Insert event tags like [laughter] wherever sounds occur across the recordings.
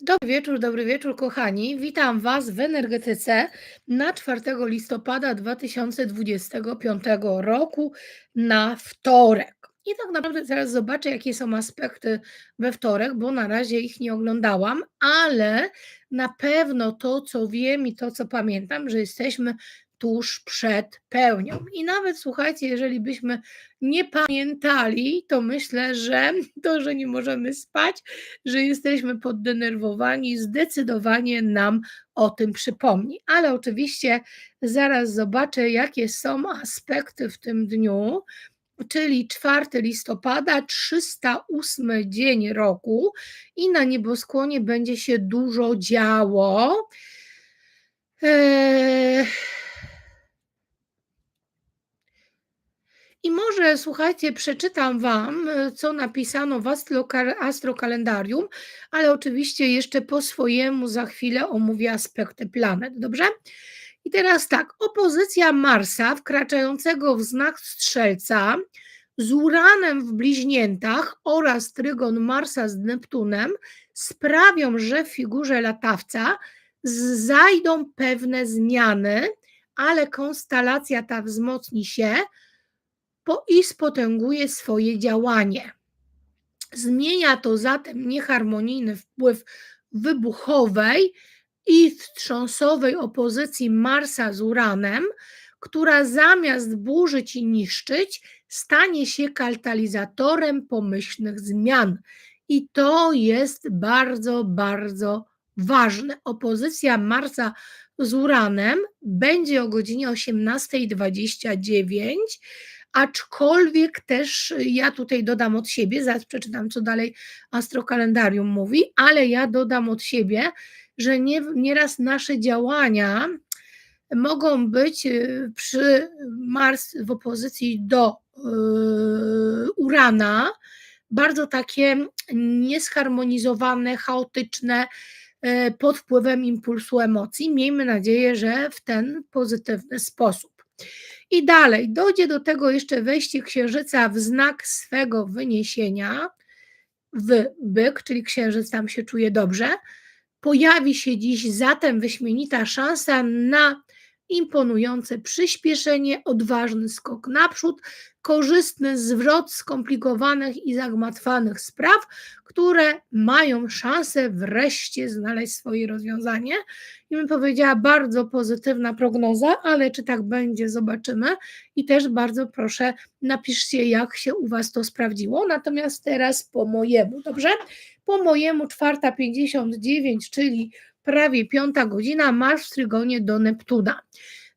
Dobry wieczór, dobry wieczór, kochani. Witam Was w energetyce na 4 listopada 2025 roku na wtorek. I tak naprawdę teraz zobaczę, jakie są aspekty we wtorek, bo na razie ich nie oglądałam, ale na pewno to, co wiem i to, co pamiętam, że jesteśmy tuż przed pełnią. I nawet słuchajcie, jeżeli byśmy nie pamiętali, to myślę, że [laughs] to, że nie możemy spać, że jesteśmy poddenerwowani, zdecydowanie nam o tym przypomni. Ale oczywiście zaraz zobaczę, jakie są aspekty w tym dniu. Czyli 4 listopada, 308 dzień roku, i na nieboskłonie będzie się dużo działo. Słuchajcie, przeczytam Wam, e, co napisano w astrokalendarium, ale oczywiście jeszcze po swojemu za chwilę omówię aspekty planet, dobrze? I teraz tak, opozycja Marsa wkraczającego w znak Strzelca z Uranem w bliźniętach oraz trygon Marsa z Neptunem sprawią, że w figurze latawca zajdą pewne zmiany, ale konstelacja ta wzmocni się, i spotęguje swoje działanie. Zmienia to zatem nieharmonijny wpływ wybuchowej i wstrząsowej opozycji Marsa z Uranem, która zamiast burzyć i niszczyć, stanie się katalizatorem pomyślnych zmian. I to jest bardzo, bardzo ważne. Opozycja Marsa z Uranem będzie o godzinie 18.29 aczkolwiek też ja tutaj dodam od siebie, zaraz przeczytam, co dalej astrokalendarium mówi, ale ja dodam od siebie, że nie, nieraz nasze działania mogą być y, przy Mars w opozycji do yy, Urana bardzo takie niesharmonizowane, chaotyczne, yy, pod wpływem impulsu emocji. Miejmy nadzieję, że w ten pozytywny sposób. I dalej, dojdzie do tego jeszcze wejście księżyca w znak swego wyniesienia w byk, czyli księżyc tam się czuje dobrze. Pojawi się dziś zatem wyśmienita szansa na imponujące przyspieszenie, odważny skok naprzód, korzystny zwrot skomplikowanych i zagmatwanych spraw, które mają szansę wreszcie znaleźć swoje rozwiązanie. I bym powiedziała, bardzo pozytywna prognoza, ale czy tak będzie, zobaczymy. I też bardzo proszę, napiszcie, jak się u Was to sprawdziło. Natomiast teraz po mojemu, dobrze? Po mojemu 4.59, czyli prawie piąta godzina, masz w trygonie do Neptuna.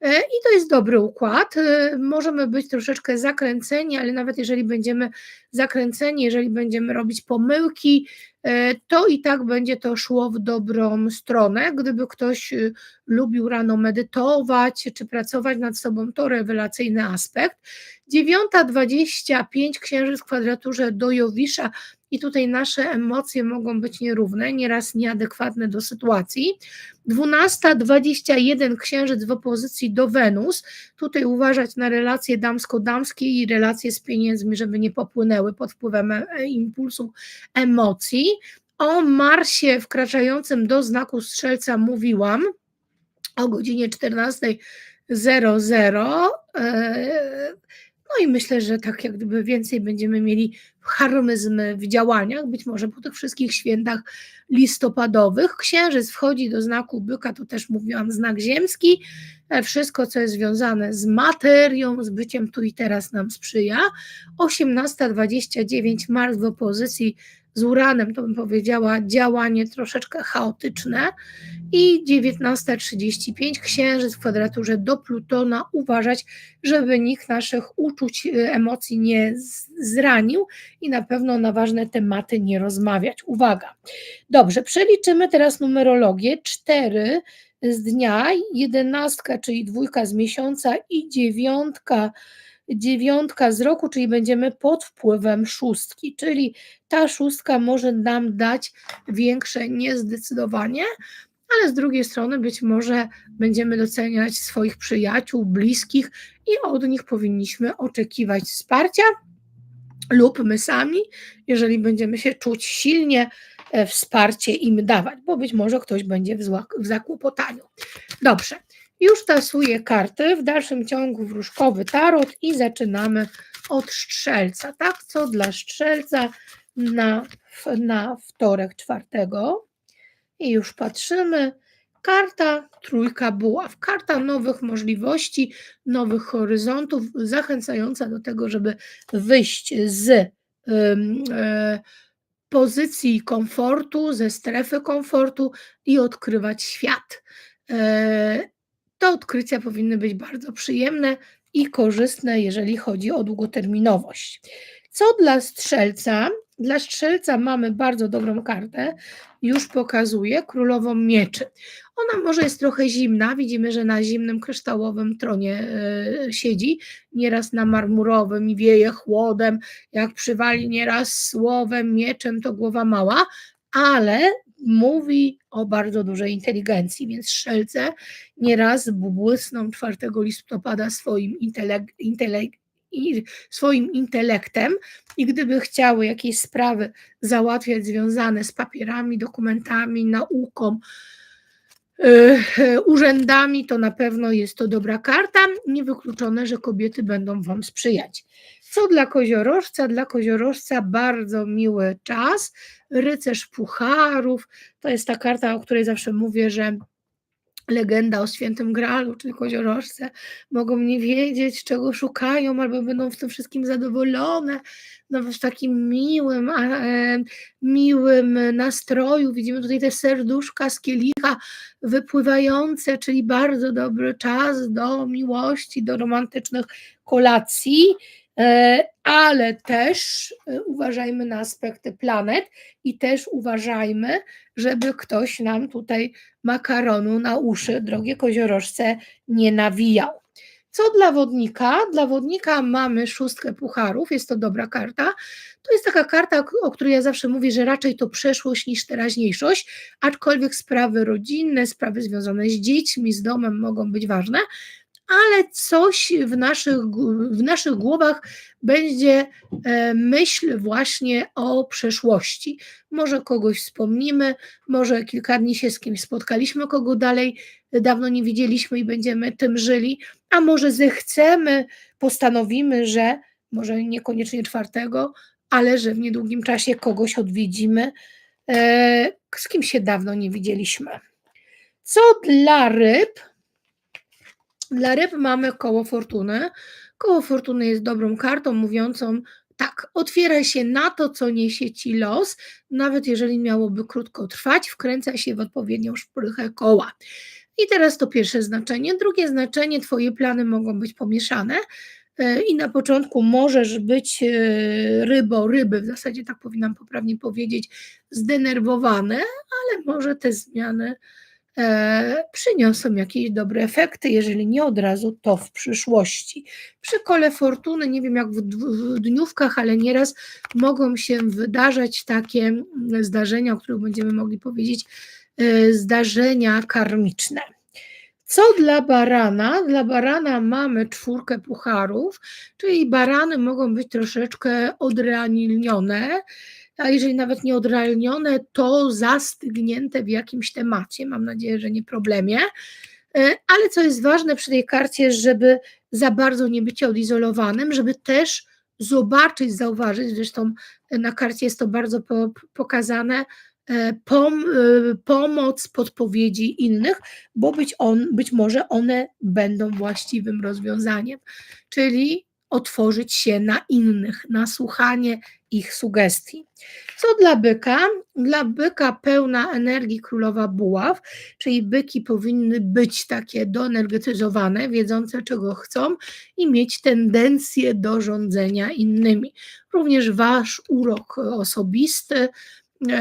E, I to jest dobry układ. E, możemy być troszeczkę zakręceni, ale nawet jeżeli będziemy zakręceni, jeżeli będziemy robić pomyłki, e, to i tak będzie to szło w dobrą stronę. Gdyby ktoś lubił rano medytować czy pracować nad sobą, to rewelacyjny aspekt. 9.25 księżyc w kwadraturze do Jowisza i tutaj nasze emocje mogą być nierówne, nieraz nieadekwatne do sytuacji. 12.21 księżyc w opozycji do Wenus. Tutaj uważać na relacje damsko-damskie i relacje z pieniędzmi, żeby nie popłynęły pod wpływem e, e, emocji. O Marsie wkraczającym do znaku strzelca mówiłam o godzinie 14.00. No i myślę, że tak jak gdyby więcej będziemy mieli harmyzm w działaniach, być może po tych wszystkich świętach listopadowych. Księżyc wchodzi do znaku byka, to też mówiłam, znak ziemski. E, wszystko, co jest związane z materią, z byciem tu i teraz nam sprzyja. 18.29 Mars w opozycji z Uranem, to bym powiedziała, działanie troszeczkę chaotyczne. I 19.35 Księżyc w kwadraturze do Plutona. Uważać, żeby nikt naszych uczuć, y, emocji nie zranił i na pewno na ważne tematy nie rozmawiać. Uwaga. Dobrze, przeliczymy teraz numerologię. 4 z dnia, jedenastka, czyli dwójka z miesiąca i dziewiątka dziewiątka z roku, czyli będziemy pod wpływem szóstki, czyli ta szóstka może nam dać większe niezdecydowanie, ale z drugiej strony być może będziemy doceniać swoich przyjaciół, bliskich i od nich powinniśmy oczekiwać wsparcia lub my sami, jeżeli będziemy się czuć silnie e, wsparcie im dawać, bo być może ktoś będzie w, w zakłopotaniu. Dobrze, już tasuję karty, w dalszym ciągu wróżkowy tarot i zaczynamy od strzelca, tak? Co dla strzelca na, na wtorek czwartego. I już patrzymy. Karta trójka buław, karta nowych możliwości, nowych horyzontów, zachęcająca do tego, żeby wyjść z e, pozycji komfortu, ze strefy komfortu i odkrywać świat. E, te odkrycia powinny być bardzo przyjemne i korzystne, jeżeli chodzi o długoterminowość. Co dla strzelca? Dla strzelca mamy bardzo dobrą kartę, już pokazuję, królową mieczy. Ona może jest trochę zimna, widzimy, że na zimnym kryształowym tronie y, siedzi, nieraz na marmurowym i wieje chłodem, jak przywali nieraz słowem, mieczem, to głowa mała, ale mówi o bardzo dużej inteligencji, więc strzelce nieraz błysną 4 listopada swoim intelek, intelek, swoim intelektem i gdyby chciały jakieś sprawy załatwiać związane z papierami, dokumentami, nauką, yy, urzędami, to na pewno jest to dobra karta. Niewykluczone, że kobiety będą Wam sprzyjać. Co dla koziorożca? Dla koziorożca bardzo miły czas. Rycerz pucharów to jest ta karta, o której zawsze mówię, że legenda o świętym Gralu, czyli koziorożce, mogą nie wiedzieć, czego szukają, albo będą w tym wszystkim zadowolone, no w takim miłym, e, miłym nastroju. Widzimy tutaj te serduszka z kielicha wypływające, czyli bardzo dobry czas do miłości, do romantycznych kolacji. E, ale też e, uważajmy na aspekty planet i też uważajmy, żeby ktoś nam tutaj makaronu na uszy, drogie koziorożce, nie nawijał. Co dla wodnika? Dla wodnika mamy szóstkę pucharów, jest to dobra karta. To jest taka karta, o której ja zawsze mówię, że raczej to przeszłość niż teraźniejszość, aczkolwiek sprawy rodzinne, sprawy związane z dziećmi, z domem mogą być ważne ale coś w naszych, w naszych głowach będzie e, myśl właśnie o przeszłości. Może kogoś wspomnimy, może kilka dni się z kimś spotkaliśmy, kogo dalej dawno nie widzieliśmy i będziemy tym żyli, a może zechcemy, postanowimy, że może niekoniecznie czwartego, ale że w niedługim czasie kogoś odwiedzimy, e, z kim się dawno nie widzieliśmy. Co dla ryb, dla ryb mamy koło fortuny. Koło fortuny jest dobrą kartą mówiącą, tak, otwiera się na to, co niesie ci los, nawet jeżeli miałoby krótko trwać, wkręca się w odpowiednią szprychę koła. I teraz to pierwsze znaczenie. Drugie znaczenie, Twoje plany mogą być pomieszane. E, I na początku możesz być e, rybo, ryby, w zasadzie tak powinnam poprawnie powiedzieć, zdenerwowane, ale może te zmiany przyniosą jakieś dobre efekty, jeżeli nie od razu, to w przyszłości. Przy kole fortuny, nie wiem jak w, dniówkach, ale nieraz mogą się wydarzać takie mm, zdarzenia, o których będziemy mogli powiedzieć, e, zdarzenia karmiczne. Co dla barana? Dla barana mamy czwórkę pucharów, czyli barany mogą być troszeczkę odrealnione, a jeżeli nawet nie odrealnione, to zastygnięte w jakimś temacie. Mam nadzieję, że nie problemie. E, ale co jest ważne przy tej karcie, żeby za bardzo nie być odizolowanym, żeby też zobaczyć, zauważyć, zresztą na karcie jest to bardzo po, pokazane, e, pom, e, pomoc, podpowiedzi innych, bo być, on, być może one będą właściwym rozwiązaniem. Czyli otworzyć się na innych, na słuchanie ich sugestii. Co dla byka? Dla byka pełna energii królowa buław, czyli byki powinny być takie doenergetyzowane, wiedzące czego chcą i mieć tendencję do rządzenia innymi. Również wasz urok osobisty,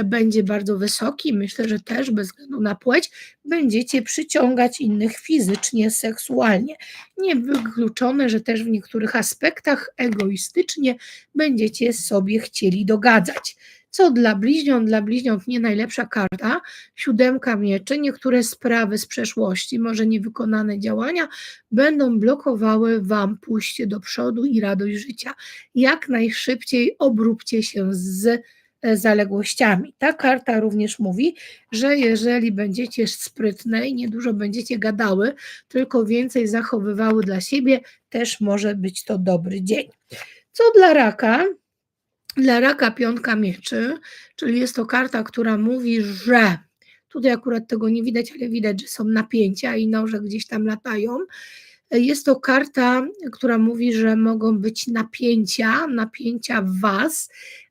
będzie bardzo wysoki, myślę, że też bez względu na płeć, będziecie przyciągać innych fizycznie, seksualnie. Niewykluczone, że też w niektórych aspektach egoistycznie będziecie sobie chcieli dogadzać. Co dla bliźniąt? Dla bliźniąt nie najlepsza karta. Siódemka mieczy. Niektóre sprawy z przeszłości, może niewykonane działania, będą blokowały Wam pójście do przodu i radość życia. Jak najszybciej obróbcie się z e, zaległościami. Ta karta również mówi, że jeżeli będziecie sprytne i niedużo będziecie gadały, tylko więcej zachowywały dla siebie, też może być to dobry dzień. Co dla raka? Dla raka piątka mieczy, czyli jest to karta, która mówi, że tutaj akurat tego nie widać, ale widać, że są napięcia i noże gdzieś tam latają. Jest to karta, która mówi, że mogą być napięcia, napięcia w Was,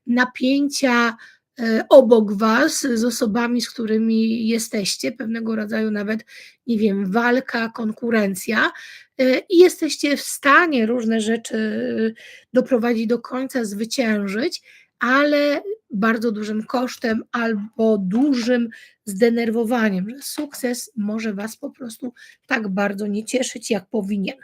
napięcia e, obok Was z osobami, z którymi jesteście, pewnego rodzaju nawet, nie wiem, walka, konkurencja e, i jesteście w stanie różne rzeczy e, doprowadzić do końca, zwyciężyć, ale bardzo dużym kosztem albo dużym zdenerwowaniem, że sukces może Was po prostu tak bardzo nie cieszyć, jak powinien.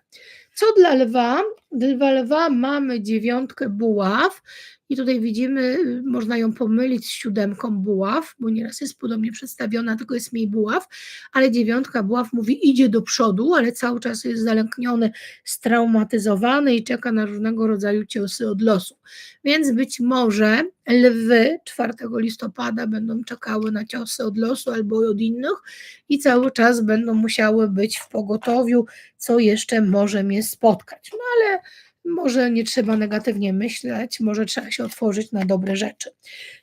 Co dla lwa? Dla lwa mamy dziewiątkę buław i tutaj widzimy, można ją pomylić z siódemką buław, bo nieraz jest podobnie przedstawiona, tylko jest mniej buław, ale dziewiątka buław mówi idzie do przodu, ale cały czas jest zalękniony, straumatyzowany i czeka na różnego rodzaju ciosy od losu. Więc być może lwy 4 listopada będą czekały na ciosy od losu albo od innych i cały czas będą musiały być w pogotowiu, co jeszcze może mnie spotkać. No ale może nie trzeba negatywnie myśleć, może trzeba się otworzyć na dobre rzeczy.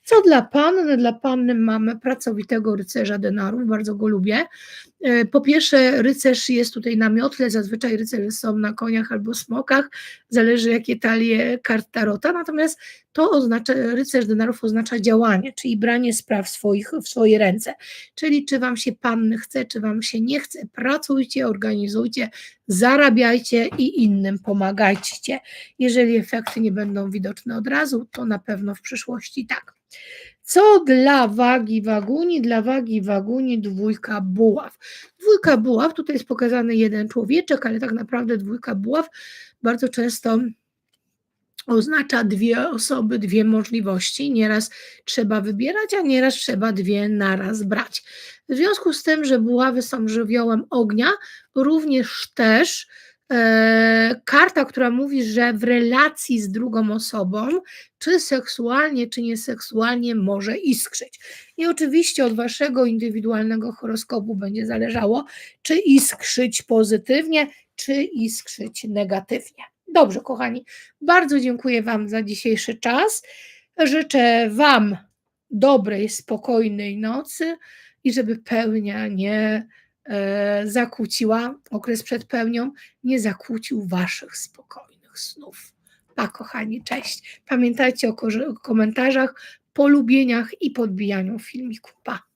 Co dla panny? Dla panny mamy pracowitego rycerza denarów, bardzo go lubię. E, po pierwsze, rycerz jest tutaj na miotle, zazwyczaj rycerze są na koniach albo smokach, zależy jakie talie kart tarota, natomiast to oznacza, rycerz denarów oznacza działanie, czyli branie spraw swoich w swoje ręce. Czyli czy wam się panny chce, czy wam się nie chce, pracujcie, organizujcie, zarabiajcie i innym pomagajcie. Jeżeli efekty nie będą widoczne od razu, to na pewno w przyszłości tak. Co dla wagi waguni? Dla wagi waguni dwójka buław. Dwójka buław, tutaj jest pokazany jeden człowieczek, ale tak naprawdę dwójka buław bardzo często oznacza dwie osoby, dwie możliwości. Nieraz trzeba wybierać, a nieraz trzeba dwie naraz brać. W związku z tym, że buławy są żywiołem ognia, również też karta, która mówi, że w relacji z drugą osobą, czy seksualnie, czy nieseksualnie, może iskrzyć. I oczywiście od waszego indywidualnego horoskopu będzie zależało, czy iskrzyć pozytywnie, czy iskrzyć negatywnie. Dobrze, kochani, bardzo dziękuję Wam za dzisiejszy czas. Życzę Wam dobrej, spokojnej nocy i żeby pełnia nie e, zakłóciła, okres przed pełnią nie zakłócił Waszych spokojnych snów. Pa, kochani, cześć. Pamiętajcie o komentarzach, polubieniach i podbijaniu filmiku. Pa.